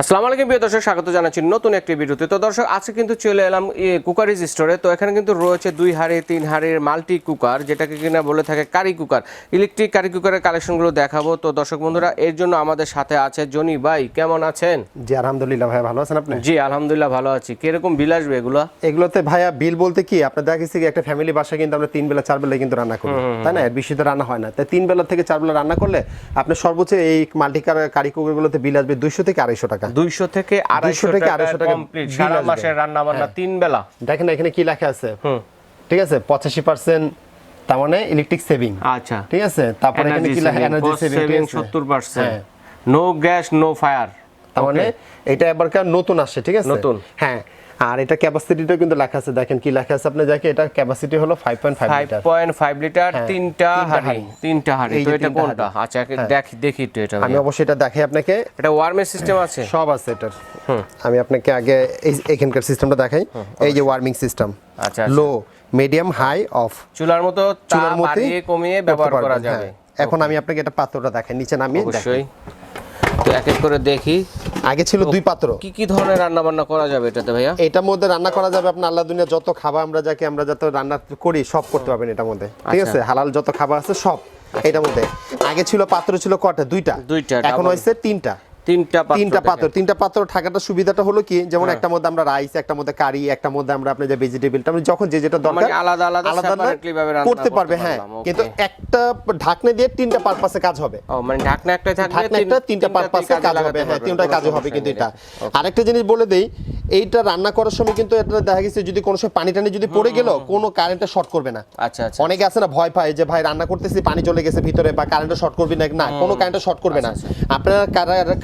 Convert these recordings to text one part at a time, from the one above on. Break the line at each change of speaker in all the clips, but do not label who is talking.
আসসালামু আলাইকুম প্রিয় দর্শক স্বাগত জানাচ্ছি নতুন একটি ভিডিওতে। তো দর্শক আজকে কিন্তু চলে এলাম কুকারিজ স্টোরে। তো এখানে কিন্তু রয়েছে দুই হাড়ি তিন হাড়ির মাল্টি কুকার যেটাকে কিনা বলে থাকে কারি কুকার। ইলেকট্রিক কারি কুকারের কালেকশনগুলো দেখাবো। তো দর্শক বন্ধুরা এর জন্য আমাদের সাথে আছে জনি ভাই। কেমন আছেন?
জি আলহামদুলিল্লাহ ভাই ভালো আছেন আপনি?
জি আলহামদুলিল্লাহ ভালো আছি। কীরকম বিল আসবে এগুলো?
এগুলোতে ভাইয়া বিল বলতে কি আপনার দেখা গেছে কি একটা ফ্যামিলি বাসা কিন্তু আমরা তিন বেলা চার বেলা কিন্তু রান্না করি। তাই না? এর বেশি তো রান্না হয় না। তাই তিন বেলা থেকে চার বেলা রান্না করলে আপনি সর্বোচ্চ এই মাল্টি কারি কুকারগুলোতে বিল আসবে দুইশো থেকে আড়াইশো টাকা।
দুইশো থেকে আড়াইশো
থেকে
টাকা
250 টাকা
কমপ্লিট সারা মাসের রান্না বান্না তিন বেলা।
দেখেন এখানে কি লেখা আছে?
হুম।
ঠিক আছে পঁচাশি পার্সেন্ট তার মানে ইলেকট্রিক সেভিং
আচ্ছা।
ঠিক আছে তারপরে এখানে কি লেখা এনার্জি
সেভিং
সেভিং
সত্তর পার্সেন্ট
হ্যাঁ।
নো গ্যাস নো ফায়ার
তার মানে এটা এবারকার নতুন আসছে ঠিক আছে?
নতুন।
হ্যাঁ আর এটা ক্যাপাসিটিটাও কিন্তু লেখা আছে। দেখেন কি লেখা আছে আপনি দেখেন এটা ক্যাপাসিটি হলো five point
five
five
litre point five
litre
তিনটা হাঁড়ি। তিনটা হাঁড়ি। তো এটা কোনটা? আচ্ছা
হ্যাঁ।
দেখি দেখি একটু এটা
আমি অবশ্যই এটা দেখাই আপনাকে।
এটা ওয়ার্মের সিস্টেম আছে?
সব আছে এটার। আমি আপনাকে আগে এই এখানকার সিস্টেমটা দেখাই। এই যে ওয়ার্মিং সিস্টেম
আচ্ছা।
লো মিডিয়াম হাই অফ
চুলার মতো
চুলার
বাড়িয়ে কমিয়ে ব্যবহার করা যাবে।
হ্যাঁ। এখন আমি আপনাকে এটা পাত্রটা দেখাই নিচে নামিয়ে দেখাই।
তো এক এক করে দেখি।
আগে ছিল দুই পাত্র।
কি কি ধরনের রান্না বান্না করা যাবে এটাতে ভাইয়া?
এটার মধ্যে রান্না করা যাবে আপনার আল্লাহ দুনিয়া যত খাবার আমরা যাকে আমরা যত রান্না করি সব করতে পারবেন এটার মধ্যে। ঠিক
আচ্ছা।
আছে? হালাল যত খাবার আছে সব এটার মধ্যে। আগে ছিল পাত্র ছিল কটা দুইটা।
দুইটা,
এখন। হয়েছে তিনটা।
তিনটা পাত্র
তিনটা পাত্র তিনটা পাত্র থাকাটা সুবিধাটা হলো কি যেমন
হ্যাঁ।
একটা মধ্যে আমরা রাইস একটা মধ্যে কারি একটা মধ্যে আমরা আপনার যে ভেজিটেবলটা আমরা যখন যে যেটা দরকার
আলাদা আলাদা separately ভাবে রান্না
করতে পারবে হ্যাঁ। কিন্তু একটা ঢাকনা দিয়ে তিনটা পারপাসে কাজ হবে।
ও মানে ঢাকনা থাকবে
একটা তিনটা পারপাসে
কাজ
হবে হ্যাঁ তিনটা কাজে হবে কিন্তু এটা। আরেকটা জিনিস বলে দেই এইটা রান্না করার সময় কিন্তু এটা দেখা গেছে যদি কোনো সময় পানি টানি যদি পড়ে গেল কোনো কারেন্টে শর্ট করবে না।
আচ্ছা আচ্ছা
অনেকে আছে না ভয় পায় যে ভাই রান্না করতেছি পানি চলে গেছে ভিতরে বা কারেন্টে শর্ট করবি না? না কোনো কারেন্টে শর্ট করবে না। আপনারা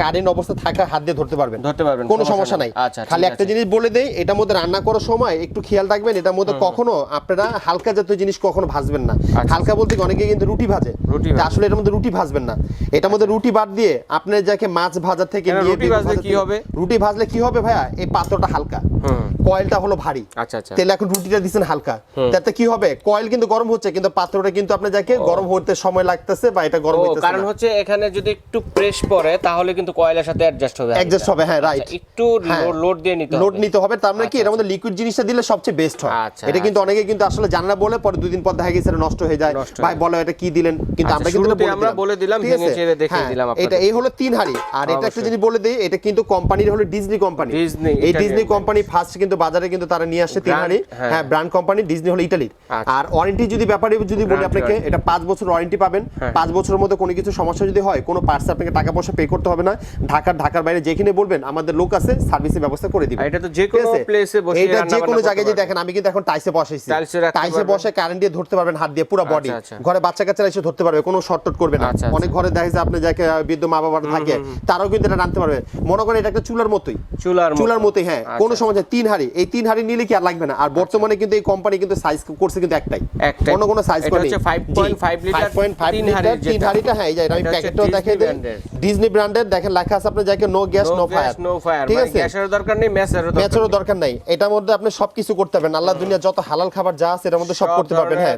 কারেন্ট অবস্থা থাকা হাত দিয়ে ধরতে পারবেন।
ধরতে পারবেন,
কোনো
সমস্যা নাই। আচ্ছা,
খালি একটা জিনিস বলে দেই এটার মধ্যে রান্না করার সময় একটু খেয়াল রাখবেন এটার মধ্যে কখনো আপনারা হালকা জাতীয় জিনিস কখনো ভাজবেন না। হালকা বলতে অনেকে কিন্তু রুটি ভাজে।
আচ্ছা। রুটি
আসলে এটার মধ্যে রুটি ভাজবেন না। এটার মধ্যে রুটি বাদ দিয়ে আপনি যাকে মাছ ভাজা থেকে নিয়ে
রুটি ভাজলে কি হবে?
রুটি ভাজলে কি হবে ভাইয়া? এই পাত্রটা হালকা। কয়েলটা হলো ভারী।
আচ্ছা আচ্ছা।
তেলে এখন রুটিটা দিচ্ছেন হালকা। তাতে কি হবে? কয়েল কিন্তু গরম হচ্ছে কিন্তু পাত্রটা কিন্তু আপনি যাকে গরম হতে সময় লাগতেছে বা এটা গরম হইতেছে
কারণ হচ্ছে এখানে যদি একটু প্রেস পড়ে তাহলে কিন্তু কয়লার সাথে অ্যাডজাস্ট হবে
অ্যাডজাস্ট হবে হ্যাঁ রাইট
আচ্ছা, একটু
হ্যাঁ।
লোড দিয়ে নিতে
লোড নিতে হবে তার মানে কি এর মধ্যে লিকুইড জিনিসটা দিলে সবচেয়ে বেস্ট হয়।
আচ্ছা,
এটা কিন্তু অনেকে কিন্তু আসলে জানে বলে পরে দুই দিন পর দেখা গেছে এটা নষ্ট হয়ে যায়। ভাই বলো এটা কি দিলেন? কিন্তু
আচ্ছা,
আমরা কিন্তু
আমরা বলে দিলাম, ভেঙে? দেখিয়ে
হ্যাঁ,
দিলাম।
এটা এই হলো তিন হাড়ি। আর এটা একটা। জিনিস বলে দিই এটা কিন্তু কোম্পানির হলো ডিজনি কোম্পানি।
ডিজনি,
এই ডিজনি কোম্পানি ফার্স্ট কিন্তু বাজারে কিন্তু তারা নিয়ে আসছে তিন হাড়ি।
হ্যাঁ।
হ্যাঁ ব্র্যান্ড কোম্পানি ডিজনি হলো ইটালির
আচ্ছা।
আর ওয়ারেন্টি যদি ব্যাপারে যদি বলি আপনাকে এটা পাঁচ বছর ওয়ারেন্টি পাবেন।
হ্যাঁ।
পাঁচ বছরের মধ্যে কোনো কিছু সমস্যা যদি হয় কোনো পার্টস আপনাকে টাকা পয়সা পে করতে হবে না। ঢাকার ঢাকার বাইরে যেখানে বলবেন আমাদের লোক আছে সার্ভিসের ব্যবস্থা করে দিবে
এটা তো যে কোনো এ বসে
এটা যে কোনো জায়গায় যে দেখেন আমি কিন্তু এখন টাইসে বসাইছি।
রাখতে
টাইসে বসে কারেন্ট দিয়ে ধরতে পারবেন হাত দিয়ে পুরো বডি
আচ্ছা।
ঘরে বাচ্চা কাচ্চারা এসে ধরতে পারবে কোনো শর্ট করবে না।
আচ্ছা, আচ্ছা।
অনেক ঘরে দেখা যায় আপনি যাকে বৃদ্ধ মা বাবা থাকে তারাও কিন্তু এটা রাখতে পারবে। মনে করেন এটা একটা চুলার মতোই।
চুলার মতো।
চুলার মতোই হ্যাঁ।
আচ্ছা।
কোনো সমস্যা তিন হাড়ি এই তিন হাড়ি নিলে কি আর লাগবে না? আর বর্তমানে কিন্তু এই কোম্পানি কিন্তু সাইজ করছে কিন্তু একটাই।
একটাই।
অন্য কোনো সাইজ
এটা
করে
হচ্ছে 5.5 লিটার, তিন
তিন
হাঁড়ির
তিন হাড়িটা হ্যাঁ এই যে আমি প্যাকেটটাও দেখাই দিই। ডিজনি ব্র্যান্ডের দেখেন লেখা আছে আপনার যাকে no gas no fire
no fire
ঠিক আছে?
গ্যাসের দরকার নেই ম্যাচেরও দরকার
ম্যাচেরও দরকার নাই। এটার মধ্যে আপনি সবকিছু করতে পারবেন। আল্লাহ দুনিয়া যত হালাল খাবার যা আছে এটার মধ্যে সব করতে পারবেন হ্যাঁ।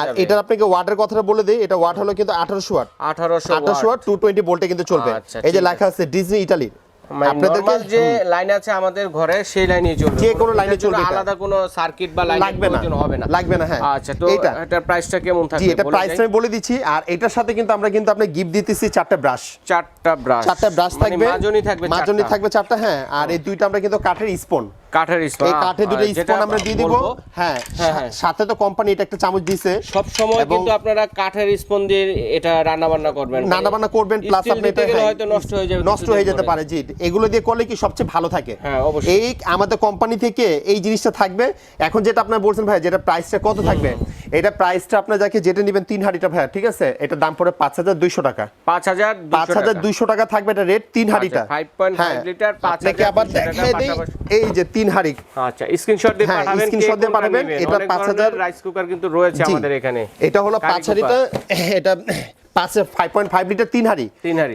আর এটা আপনাকে ওয়াটের কথাটা বলে দিই এটা ওয়াট হলো কিন্তু আঠারোশো ওয়াট
1800
আঠারোশো
ওয়াট
ওয়াট টু টোয়েন্টি ভোল্টে কিন্তু চলবে।
আচ্ছা,
এই যে লেখা আছে। ডিজনি ইটালির
মানে normal যে লাইন আছে আমাদের ঘরে সেই লাইনে চলবে।
যে কোনো লাইনে চলবে
আলাদা কোনো সার্কিট বা লাইন
লাগবে না।
হবে না।
লাগবে না হ্যাঁ।
আচ্ছা তো
এটা
এটার প্রাইসটা কেমন
জি এটা প্রাইস আমি বলে দিচ্ছি আর এটার সাথে কিন্তু আমরা কিন্তু আপনি গিফট দিতেছি চারটা ব্রাশ
চারটা ব্রাশ
চারটা ব্রাশ
মানে
থাকবে।
মাজনি থাকবে
মাজনি। থাকবে চারটা হ্যাঁ। আর এই দুইটা আমরা কিন্তু কাঠের স্পন।
কাঠের স্পন
এই কাঠে দুটো স্পন আমরা দিয়ে দিব। হ্যাঁ
হ্যাঁ, হ্যাঁ।
সাথে তো কোম্পানি এটা একটা চামচ দিয়েছে।
সব সময় কিন্তু আপনারা কাঠের স্পন দিয়ে এটা রান্না বান্না করবেন।
রান্না বান্না করবেন প্লাস আপনি এটা হ্যাঁ,
হয়তো নষ্ট হয়ে যাবে
নষ্ট হয়ে যেতে পারে। জি। এগুলো দিয়ে করলে কি সবচেয়ে ভালো থাকে?
হ্যাঁ, অবশ্যই।
এই আমাদের কোম্পানি থেকে এই জিনিসটা থাকবে। এখন যেটা আপনার বলছেন ভাই যেটা প্রাইসটা কত থাকবে? এটা প্রাইসটা আপনার যাকে যেটা নেবেন তিন হাড়িটা ভাইয়া ঠিক আছে? এটা দাম পড়ে পাঁচ হাজার দুইশো টাকা।
পাঁচ হাজার
পাঁচ হাজার দুইশো টাকা থাকবে এটা রেট তিন হাড়িটা।
ফাইভ পয়েন্ট ফাইভ লিটার পাঁচ
আবার দেখাই দেই এই যে তিন হাড়ি।
আচ্ছা স্ক্রিনশট দিয়ে
হ্যাঁ,
পাঠাবেন
স্ক্রিনশট দিয়ে পাঠাবেন। এটা
পাঁচ
5000
রাইস কুকার কিন্তু রয়েছে আমাদের এখানে।
এটা হলো পাঁচ হাড়িটা এটা পাঁচ ফাইভ পয়েন্ট ফাইভ লিটার তিন হাড়ি।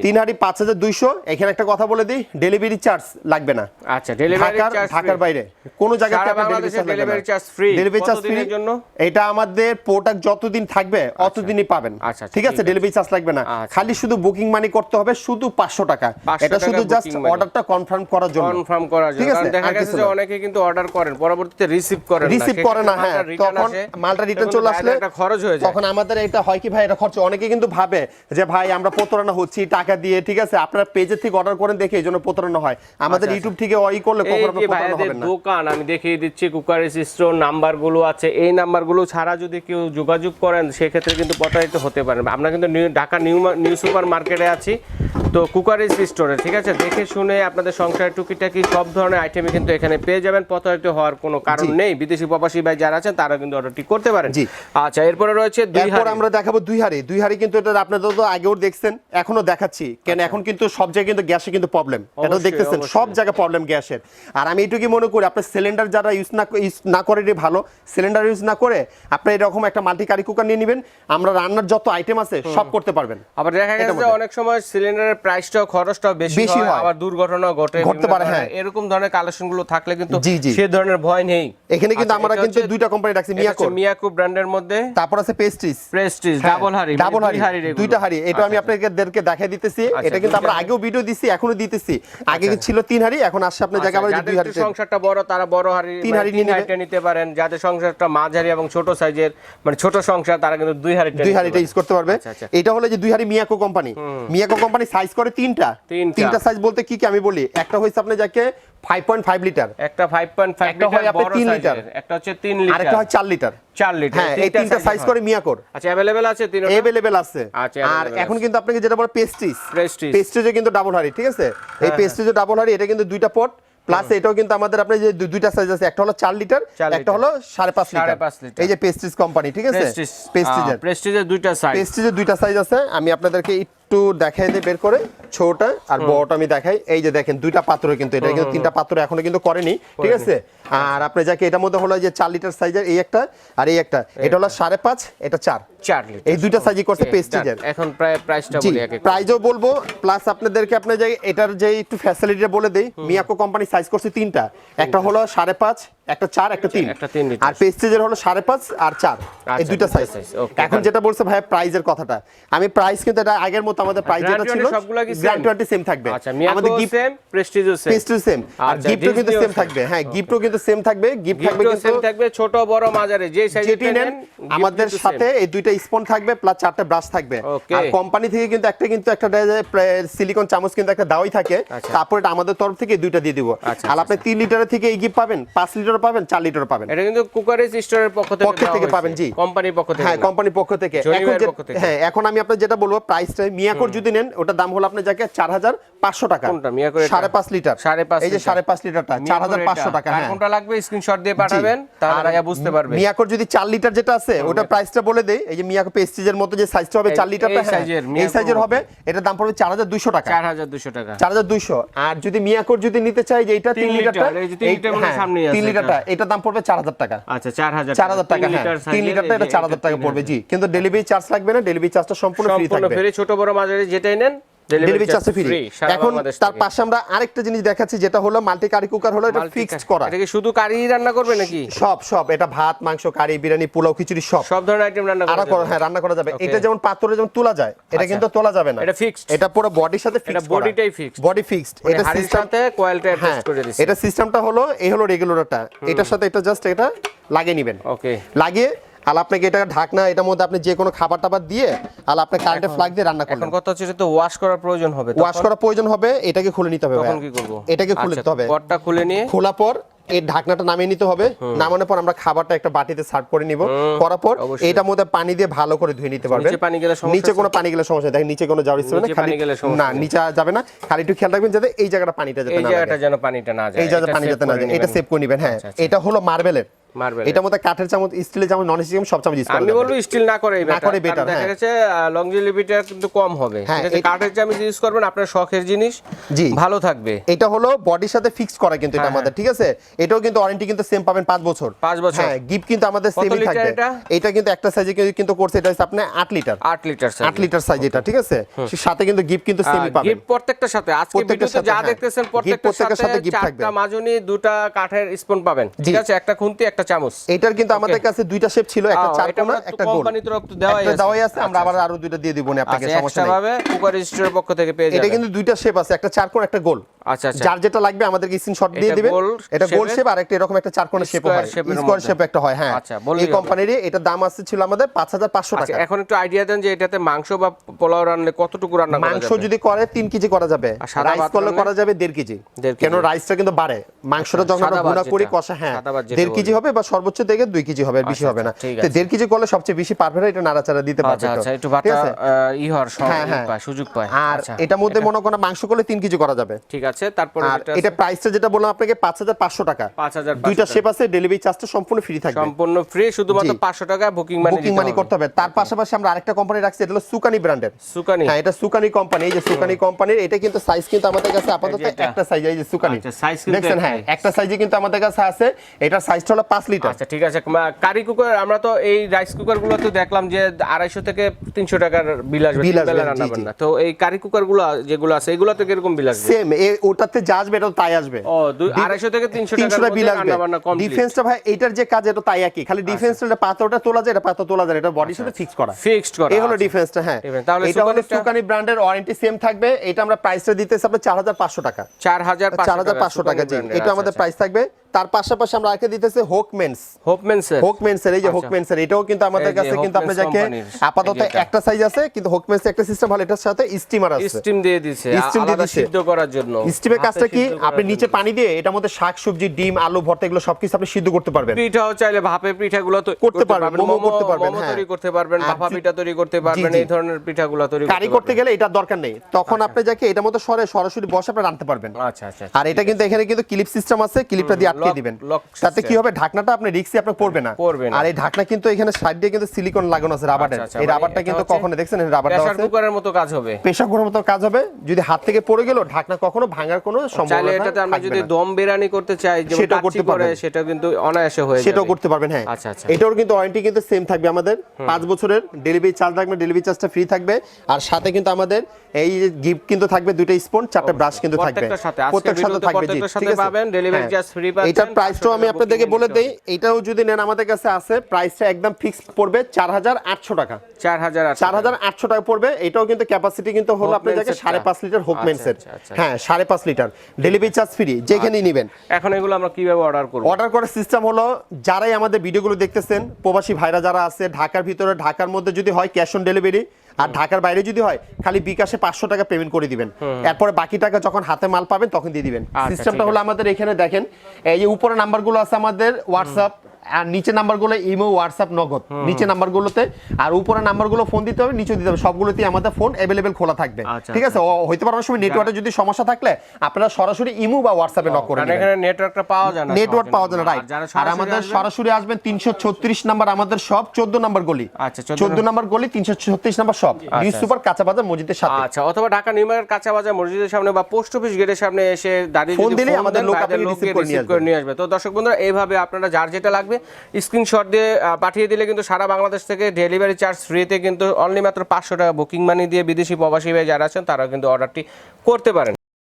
তিন হাঁড়ি।
পাঁচ হাজার দুইশো। এখানে একটা কথা বলে দিই ডেলিভারি চার্জ লাগবে না।
আচ্ছা ডেলিভারি চার্জ
ঢাকার বাইরে। কোনো জায়গায়
বাংলাদেশে delivery charge
delivery charge
free জন্য?
এটা আমাদের প্রোডাক্ট যতদিন থাকবে অতদিনই পাবেন।
আচ্ছা, আচ্ছা,
ঠিক আছে? ডেলিভারি চার্জ লাগবে না।
আচ্ছা।
খালি শুধু বুকিং মানি করতে হবে শুধু পাঁচশো টাকা। এটা শুধু জাস্ট অর্ডারটা কনফার্ম করার জন্য।
কনফার্ম করার জন্য। কারণ দেখা গেছে যে অনেকে কিন্তু অর্ডার করেন পরবর্তীতে রিসিভ করেন
রিসিভ করে না হ্যাঁ। তখন মালটা রিটার্ন চলে আসলে
একটা খরচ হয়ে যায়।
তখন আমাদের এটা হয় কি ভাই? এটা খরচ অনেকে কিন্তু ভাবে। যে ভাই আমরা প্রতারণা হচ্ছি টাকা দিয়ে ঠিক আছে? আপনার পেজের থেকে অর্ডার করেন দেখে এই জন্য প্রতারণা হয়। আমাদের
আচ্ছা,
ইউটিউব থেকে ওই করলে কখনো প্রতারণা হবে না।
দোকান আমি দেখিয়ে দিচ্ছি কুকারের স্টোর নাম্বারগুলো আছে। এই নাম্বারগুলো ছাড়া যদি কেউ যোগাযোগ করেন সেক্ষেত্রে কিন্তু প্রতারিত হতে পারেন। আমরা কিন্তু new Dhaka new new super মার্কেটে আছি। তো কুকারের স্টোরে ঠিক আছে? দেখে শুনে আপনাদের সংসারের টুকিটাকি সব ধরনের আইটেমই কিন্তু এখানে পেয়ে যাবেন। প্রতারিত হওয়ার কোনো কারণ নেই। বিদেশি প্রবাসী ভাই যারা আছেন তারা কিন্তু অর্ডারটি করতে পারেন।
জি।
আচ্ছা এরপরে রয়েছে দুই
এরপর
হাড়ি।
আমরা দেখাবো দুই হাড়ি। দুই হাড়ি কিন্তু এটা আপনাদের তো আগেও দেখছেন এখনও দেখাচ্ছি। কেন এখন কিন্তু সব জায়গায় কিন্তু গ্যাসে কিন্তু প্রবলেম এটা
আচ্ছা।
দেখতেছেন সব জায়গায় প্রবলেম গ্যাসের। আর আমি এটুকুই মনে করি আপনার সিলিন্ডার যারা ইউজ না ইউজ না করে ভালো। সিলিন্ডার ইউজ না করে আপনি এরকম একটা মাল্টি কারি কুকার নিয়ে নেবেন। আমরা রান্নার যত আইটেম আছে সব করতে পারবেন।
আবার দেখা গেছে অনেক সময় সিলিন্ডারের প্রাইসটাও খরচটাও বেশি
বেশি
হয়। আবার দুর্ঘটনা ঘটে
ঘটতে পারে, হ্যাঁ।
এরকম ধরনের কালেকশনগুলো থাকলে কিন্তু
জি।
ধরনের ভয় নেই।
এখানে কিন্তু
আচ্ছা,
আমরা কিন্তু দুইটা কোম্পানি রাখছি মিয়াকো
মিয়াকু ব্র্যান্ডের মধ্যে।
তারপর আছে পেস্ট্রিজ
প্রেস্টিজ ডাবল হাড়ি
ডাবল হাড়ি। দুইটা হাড়ি। এটা আমি
আচ্ছা,
আপনাদেরকে দেখাই দিতেছি।
আচ্ছা,
এটা কিন্তু আমরা আগেও ভিডিও দিছি এখনও দিতেছি। আগে ছিল তিন হাড়ি এখন আসছে আপনার
আচ্ছা,
জায়গা আবার
যাদের
দুই হাড়ি।
সংসারটা বড় তারা বড় হাড়ি
তিন
মানে
নিয়ে
নিতে পারেন। যাদের সংসারটা মাঝারি এবং ছোট সাইজের মানে ছোট সংসার তারা কিন্তু দুই হাড়িটা
দুই হাড়িটা ইউজ করতে পারবে।
আচ্ছা, আচ্ছা।
এটা হলো যে দুই হাড়ি Miyako company Miyako company size করে তিনটা
তিনটা।
তিনটা সাইজ বলতে কি কি আমি বলি একটা হচ্ছে আপনি যাকে ফাইভ পয়েন্ট ফাইভ লিটার
একটা 5.5
একটা হয়
লিটার
আপনার
বড়
তিন
সাইজের
লিটার।
একটা হচ্ছে 3
আরেকটা
লিটার
হয় চার লিটার
4 লিটার
হ্যাঁ এই তিনটা সাইজ করে মিয়াকোর
আচ্ছা अवेलेबल আছে তিনটা
এভেলেবেল আছে
আচ্ছা,
আর
available
এখন
আছে।
কিন্তু আপনাকে যেটা বলে পেস্ট্রিজ
Prestige।
পেস্ট্রিজে কিন্তু ডাবল হাড়ি ঠিক আছে এই পেস্ট্রিজে ডাবল হাড়ি এটা কিন্তু দুইটা পট প্লাস এটাও কিন্তু আমাদের আপনি যে দু- দুইটা সাইজ আছে একটা হলো চার লিটার
চার
একটা
লিটার।
হলো সাড়ে পাঁচ লিটার
সাড়ে পাঁচ লিটার।
এই যে পেস্ট্রিজ কোম্পানি ঠিক আছে
প্রেস্টিজ
পেস্ট্রিজের
প্রেস্টিজের দুইটা সাইজ
পেস্ট্রিজের দুইটা সাইজ আছে আমি আপনাদেরকে একটু দেখাই দিই বের করে ছোটটা আর বড়টা আমি দেখাই। এই যে দেখেন দুইটা পাত্র কিন্তু এটা কিন্তু তিনটা পাত্র এখনও কিন্তু করেনি ঠিক আছে? আর আপনি যাকে এটার মধ্যে হলো যে চার লিটার সাইজের এই একটা আর এই একটা এটা হলো সাড়ে পাঁচ এটা চার।
4 লিটার।
এই দুইটা সাইজই করছে
Okay,
পেস্টিজের
এখন প্রায় প্রাইসটা বলি এক
বলব প্লাস আপনাদেরকে এটার যে একটু ফ্যাসিলিটিটা বলে দেই মিয়াকো কোম্পানি সাইজ করছে তিনটা। একটা হলো সাড়ে পাঁচ একটা চার একটা তিন।
একটা তিন লিটার।
আর পেস্টিজের হলো সাড়ে পাঁচ আর চার। এই
আচ্ছা,
দুইটা সাইজ এখন যেটা বলছে ভাই প্রাইজের কথাটা। আমি প্রাইস কিন্তু এটা আগের মতো আমাদের প্রাইস যেটা ছিল
Warranty সবগুলা
গ্র্যান্ড ওয়ারেন্টি সেম থাকবে।
আচ্ছা
আমাদের গিফট
সেম প্রেস্টিজও সেম
পেস্ট্রি সেম আর
আচ্ছা,
গিফটও কিন্তু
Disney-ও
সেম থাকবে। হ্যাঁ গিফটও কিন্তু সেম থাকবে। গিফট থাকবে কিন্তু
সেম থাকবে ছোট বড় মাঝারি যে
নেন আমাদের সাথে এই দুইটা স্পন থাকবে প্লাস চারটা ব্রাশ থাকবে। আর কোম্পানি থেকে কিন্তু একটা কিন্তু একটা সিলিকন চামচ কিন্তু একটা দাওয়াই থাকে।
আচ্ছা।
তারপর এটা আমাদের তরফ থেকে দুইটা দিয়ে দিব।
আচ্ছা,
আর আপনি তিন লিটারের থেকে এই গিফট পাবেন পাঁচ লিটার পাবেন চার লিটার পাবেন।
এটা কিন্তু কুকারেজ স্টোরের পক্ষ থেকে
পক্ষ থেকে পাবেন, জি।
কোম্পানির পক্ষ থেকে
হ্যাঁ। কোম্পানির পক্ষ থেকে। এখন। হ্যাঁ এখন আমি আপনার যেটা বলব প্রাইসটা মিয়াকোর যদি নেন ওটার দাম হলো আপনার যাকে চার হাজার পাঁচশো টাকা।
কোনটা? মিয়াকোর
সাড়ে পাঁচ লিটার।
সাড়ে পাঁচ
এই যে সাড়ে পাঁচ লিটারটা চার হাজার পাঁচশো টাকা হ্যাঁ।
কোনটা লাগবে? স্ক্রিনশট দিয়ে পাঠাবেন তাহলে বুঝতে পারবে।
মিয়াকোর যদি চার লিটার যেটা আছে ওটা প্রাইসটা বলে দেই এই যে মিয়াকো পেস্টিজের মতো যে সাইজটা হবে
এই-
চার লিটারটা
এই
হ্যাঁ,
সাইজের,
সাইজের হবে এটা দাম পড়বে চার হাজার দুইশো টাকা।
চার হাজার দুশো টাকা।
চার হাজার দুইশো। আর যদি মিয়াকোর যদি নিতে চাই যে এটা
তিন
তিন
লিটার,
লিটারটা
এই যে
3
লিটার মানে হয়
হ্যাঁ,
সামনেই আছে 3
লিটারটা এটা দাম পড়বে চার হাজার টাকা।
আচ্ছা চার হাজার
চার হাজার টাকা। হ্যাঁ 3 লিটারটা এটা চার হাজার টাকা পড়বে। জি কিন্তু ডেলিভারি চার্জ লাগবে না ডেলিভারি চার্জটা সম্পূর্ণ ফ্রি থাকবে।
সম্পূর্ণ ফ্রি ছোট বড় মাঝারি যেটাই নেন
ডেলিভারি চার্জ ফ্রি এখন তার পাশে আমরা আরেকটা জিনিস দেখাচ্ছি যেটা হলো মাল্টি কারি কুকার হলো এটা ফিক্সড করা।
এটা কি শুধু কারি রান্না করবে নাকি?
সব সব এটা ভাত মাংস কারি বিরিয়ানি পোলাও খিচুড়ি সব।
সব ধরনের আইটেম রান্না করা যাবে?
হ্যাঁ রান্না করা যাবে। এটা যেমন পাত্রে যেমন তোলা যায় এটা
আচ্ছা।
কিন্তু তোলা যাবে না।
এটা fixed?
এটা পুরো বডির সাথে
এটা
ফিক্সড
বডিটাই fixed?
বডি ফিক্সড এটা
কোয়েলটা
হ্যাঁ
অ্যাডজাস্ট করে দিছে।
এটা সিস্টেমটা হলো এই হলো রেগুলারটা এটার সাথে এটা জাস্ট এটা লাগিয়ে নেবেন।
ওকে
লাগিয়ে আর আপনাকে এটা ঢাকনা এটার মধ্যে আপনি যে কোনো খাবার টাবার দিয়ে আর আপনি কারেন্টে ফ্লাগ দিয়ে রান্না
এখন কথা হচ্ছে এটা তো ওয়াশ করার প্রয়োজন হবে
ওয়াশ করা প্রয়োজন হবে এটাকে খুলে নিতে হবে
তখন কি করব?
এটাকে খুলে নিতে হবে।
পটটা খুলে নিয়ে
খোলা পর এই ঢাকনাটা নামিয়ে নিতে হবে। নামানোর পর আমরা খাবারটা একটা বাটিতে সার্ভ করে নিব। করার পর এটার মধ্যে পানি দিয়ে ভালো করে ধুয়ে নিতে পারবেন।
নিচে পানি গেলে সমস্যা
নিচে কোনো পানি গেলে সমস্যা। দেখেন নিচে কোনো যাওয়ার ইচ্ছে না। খালি না নিচে যাবে না। খালি একটু খেয়াল রাখবেন যাতে এই জায়গাটা পানিটা যাতে
এই জায়গাটা যেন পানিটা না যায়।
এই জায়গাটা পানি যাতে না যায়। এটা সেভ করে নেবেন হ্যাঁ।
আচ্ছা, আচ্ছা।
এটা হলো মার্বেলের। এটার মধ্যে কাঠের চামচ স্টিলের চামচ নন স্টিল সব চামচ ইউজ করা
আমি বলব স্টিল না করে
না করে better,
দেখা
হ্যাঁ।
গেছে কিন্তু কম হবে।
হ্যাঁ,
ঠিক আছে কাঠের চামিচ ইউজ করবেন আপনার শখের জিনিস
জি।
ভালো থাকবে।
এটা হলো বডির সাথে ফিক্স করা কিন্তু এটা
হ্যাঁ,
আমাদের ঠিক আছে? এটাও কিন্তু ওয়ারেন্টি কিন্তু সেম পাবেন পাঁচ বছর।
পাঁচ বছর।
হ্যাঁ গিফট কিন্তু আমাদের সেমই থাকবে।
এটা?
এটা কিন্তু একটা সাইজে কিন্তু করছে এটা হচ্ছে আপনার আট লিটার
আট লিটার
আট লিটার সাইজ এটা ঠিক আছে? সাথে কিন্তু গিফট কিন্তু সেমই পাবেন।
গিফট প্রত্যেকটার সাথে। আজকে ভিডিওতে যা। দেখতেছেন প্রত্যেকটার সাথে
gift থাকবে।
চারটা মাজনি দুটা কাঠের স্পুন পাবেন ঠিক আছে? একটা খুন্তি একটা চামচ।
এটার কিন্তু আমাদের কাছে দুইটা শেপ ছিল একটা চার কোণা একটা গোল।
কোম্পানির তরফ দেওয়াই
একটা
আছে।
দেওয়াই আছে আমরা আবার আরও দুইটা দিয়ে দিব না আপনাকে
আচ্ছা
সমস্যা নেই।
ভাবে কুকার রেজিস্টারের পক্ষ থেকে পেয়ে যাবেন।
এটা কিন্তু দুইটা শেপ আছে একটা চার কোণ একটা গোল।
আচ্ছা আচ্ছা।
যার যেটা লাগবে আমাদেরকে স্ক্রিনশট দিয়ে দিবেন। এটা গোল শেপ আর একটা এরকম একটা চার কোণের শেপ হয়। স্কোয়ার শেপ একটা হয় হ্যাঁ।
আচ্ছা,
এই কোম্পানির এটা দাম আছে ছিল আমাদের পাঁচ হাজার পাঁচশো
আচ্ছা
টাকা।
এখন একটু আইডিয়া দেন যে এটাতে মাংস বা পোলাও রান্না কতটুকু রান্না করা যাবে?
মাংস যদি করে তিন কেজি করা যাবে। রাইস করলে করা যাবে দেড় কেজি। কেন। রাইসটা কিন্তু বাড়ে। মাংসটা যখন আমরা গুণা করি কষা হ্যাঁ
সাদা ভাত যেটা
দেড় কেজি হবে বা সর্বোচ্চ থেকে দুই কেজি হবে আর বেশি
আচ্ছা,
হবে না।
আচ্ছা,
তো দেড় কেজি করলে সবচেয়ে বেশি পারফেক্ট এটা নাড়াচাড়া দিতে পারবে
আচ্ছা আচ্ছা একটু? আহ, ই হওয়ার
হ্যাঁ, হ্যাঁ।
সুযোগ পায়।
আর
আচ্ছা,
এটার মধ্যে মনে করেন মাংস করলে তিন কেজি করা যাবে।
ঠিক আছে তারপরে
এটা প্রাইসটা যেটা বললাম আপনাকে পাঁচ হাজার পাঁচশো টাকা।
5,500
দুইটা শেপ আছে ডেলিভারি চার্জটা সম্পূর্ণ ফ্রি থাকবে।
সম্পূর্ণ ফ্রি শুধুমাত্র। পাঁচশো টাকা বুকিং মানি
বুকিং মানি করতে হবে। তার পাশাপাশি আমরা আরেকটা কোম্পানি রাখছি এটা হলো সুকানি ব্র্যান্ডের
সুকানি
হ্যাঁ এটা সুকানি কোম্পানি এই যে সুকানি কোম্পানির এটা কিন্তু সাইজ কিন্তু আমাদের কাছে আপাতত
এটা।
একটা সাইজ এই যে সুকানি
আচ্ছা,
দেখছেন হ্যাঁ। একটা সাইজে কিন্তু আমাদের কাছে আছে। এটার সাইজটা হলো পাঁচ লিটার।
আচ্ছা ঠিক আছে। কারি কুকার আমরা তো এই রাইস কুকারগুলো তো দেখলাম যে আড়াইশো থেকে তিনশো টাকার বিল আসবে
বিল আসবে,
বেলা রান্না। বান্না। তো এই কারি কুকারগুলো যেগুলো আছে এগুলো তো কীরকম বিল আসবে?
সেম ওটাতে যা আসবে এটা তাই আসবে।
ও আড়াইশো থেকে তিনশো
টাকা বিল আসবে। ডিফেন্সটা ভাই এটার যে কাজ এটা তাই একই। খালি ডিফেন্সটা পাথরটা তোলা যায় এটা পাথর তোলা যায় এটা বডির সাথে ফিক্স করা।
ফিক্সড করা
এই হলো
আচ্ছা।
ডিফেন্সটা হ্যাঁ।
তাহলে
সুকানি ব্র্যান্ডের ওয়ারেন্টি সেম থাকবে। এটা আমরা প্রাইসটা দিতেছি আপনার চার হাজার পাঁচশো টাকা।
চার হাজার
চার হাজার পাঁচশো টাকা জি। এটা আমাদের প্রাইস থাকবে তার পাশাপাশি আমরা আগে দিতেছি হোক মেন্স
হোপমেন্সের
হোক মেন্সের এই যে হোক
আচ্ছা।
এটাও কিন্তু আমাদের কাছে কিন্তু আপনি যাকে আপাতত। একটা সাইজ আছে কিন্তু হোক মেন্সের একটা সিস্টেম ভালো এটার সাথে স্টিমার আছে
স্টিম দিয়ে দিছে
Steam দিয়ে দিছে।
সিদ্ধ করার জন্য
স্টিমের কাজটা কি আপনি নিচে পানি দিয়ে এটার মধ্যে শাক সবজি ডিম আলু ভর্তা এগুলো সবকিছু আপনি সিদ্ধ করতে পারবেন
পিঠাও চাইলে ভাপের পিঠাগুলো তো
করতে পারবেন, মোমো করতে পারবেন,
মোমো
হ্যাঁ।
তৈরি করতে পারবেন ভাপা পিঠা তৈরি করতে পারবেন এই ধরনের পিঠাগুলো তৈরি
কারি
করতে
গেলে এটা দরকার নেই তখন
আচ্ছা।
আপনি যাকে এটার মধ্যে সরে সরাসরি বসে আপনি রাখতে পারবেন।
আচ্ছা আচ্ছা আচ্ছা।
আর এটা কিন্তু এখানে কিন্তু ক্লিপ সিস্টেম আছে ক্লিপটা দিয়ে আটকে দিবেন। তাতে কি হবে? ঢাকনাটা আপনি রিক্সি আপনি পড়বে না। আর এই ঢাকনা কিন্তু এখানে সাইড দিয়ে কিন্তু সিলিকন লাগানো আছে রাবারের
আচ্ছা, আচ্ছা,
এই রাবারটা কিন্তু কখনো দেখছেন? রাবারটা
প্রেসার কুকারের মতো কাজ হবে।
প্রেসার কুকারের মতো কাজ হবে। যদি হাত থেকে পড়ে গেল ঢাকনা কখনো ভাঙার কোনো
চাইলে এটাতে আমরা যদি দম বিরিয়ানি করতে চাই
সেটাও
কাচ্চি
করতে
করে
পারবেন।
সেটা কিন্তু অনায়াসে হয়ে যাবে।
সেটাও করতে পারবেন হ্যাঁ।
আচ্ছা, আচ্ছা।
এটার কিন্তু ওয়ারেন্টি কিন্তু সেম থাকবে আমাদের। পাঁচ বছরের ডেলিভারি চার্জ থাকবে ডেলিভারি চার্জটা ফ্রি থাকবে। আর সাথে কিন্তু আমাদের এই গিফট কিন্তু থাকবে দুইটা স্পুন চারটা ব্রাশ কিন্তু থাকবে।
প্রত্যেকটার সাথে, আজকের
প্রত্যেক সাথে থাকবে ঠিক আছে।
পাবেন, delivery
হ্যাঁ।
charge free
এটার প্রাইসটাও আমি আপনাদেরকে বলে দেই এটাও যদি নেন আমাদের কাছে আছে প্রাইসটা একদম ফিক্স পড়বে চার হাজার আটশো টাকা।
চার হাজার আটশো
চার হাজার আটশো টাকা পড়বে এটাও কিন্তু ক্যাপাসিটি কিন্তু হলো আপনি যাকে
Hockmans-এরটা?
সাড়ে পাঁচ লিটার হোকমেন্সের
আচ্ছা, আচ্ছা,
হ্যাঁ সাড়ে পাঁচ লিটার। ডেলিভারি চার্জ ফ্রি যেখানেই নেবেন।
এখন এগুলো আমরা কীভাবে অর্ডার করব?
অর্ডার করার সিস্টেম হলো যারাই আমাদের ভিডিওগুলো দেখতেছেন প্রবাসী ভাইরা যারা আছে ঢাকার ভিতরে ঢাকার মধ্যে যদি হয় ক্যাশ অন ডেলিভারি আর ঢাকার বাইরে যদি হয় খালি বিকাশে পাঁচশো টাকা পেমেন্ট করে দিবেন। এরপরে বাকি টাকা যখন হাতে মাল পাবেন তখন দিয়ে দিবেন।
আচ্ছা,
সিস্টেমটা হলো আমাদের এখানে দেখেন এই যে উপরে নাম্বারগুলো আছে আমাদের হোয়াটসঅ্যাপ আর নিচে নাম্বারগুলো ইমো হোয়াটসঅ্যাপ নগদ। নিচে নাম্বারগুলোতে আর উপরে নাম্বারগুলো ফোন দিতে হবে নিচে দিতে হবে। সবগুলোতেই আমাদের ফোন অ্যাভেলেবেল খোলা থাকবে।
আচ্ছা,
ঠিক আছে? হইতে পারে অনেক সময় নেটওয়ার্কের যদি সমস্যা থাকলে আপনারা সরাসরি ইমো বা হোয়াটসঅ্যাপে নক করে নেবেন।
এখানে নেটওয়ার্কটা পাওয়া যায় না
নেটওয়ার্ক পাওয়া যায় না রাইট
আর
আমাদের সরাসরি আসবেন তিনশো ছত্রিশ নাম্বার আমাদের সব চোদ্দ নাম্বার গলি।
আচ্ছা, 14
নাম্বার। গলি তিনশো ছত্রিশ নাম্বার সব। নিউ সুপার কাঁচা বাজার মসজিদের সাথে।
আচ্ছা অথবা ঢাকা নিউমার্কেট কাঁচা বাজার মসজিদের সামনে বা পোস্ট অফিস গেটের সামনে এসে দাঁড়িয়ে
ফোন
ফোন
আমাদের লোক আপনাকে নিয়ে
করে নিয়ে আসবে। তো দর্শক বন্ধুরা এইভাবে আপনারা যার যেটা লাগবে স্ক্রিনশট দিয়ে পাঠিয়ে দিলে কিন্তু সারা বাংলাদেশ থেকে ডেলিভারি চার্জ ফ্রিতে কিন্তু অনলি মাত্র পাঁচশো টাকা বুকিং মানি দিয়ে বিদেশি প্রবাসী ভাই যারা আছেন তারা কিন্তু অর্ডারটি করতে পারেন।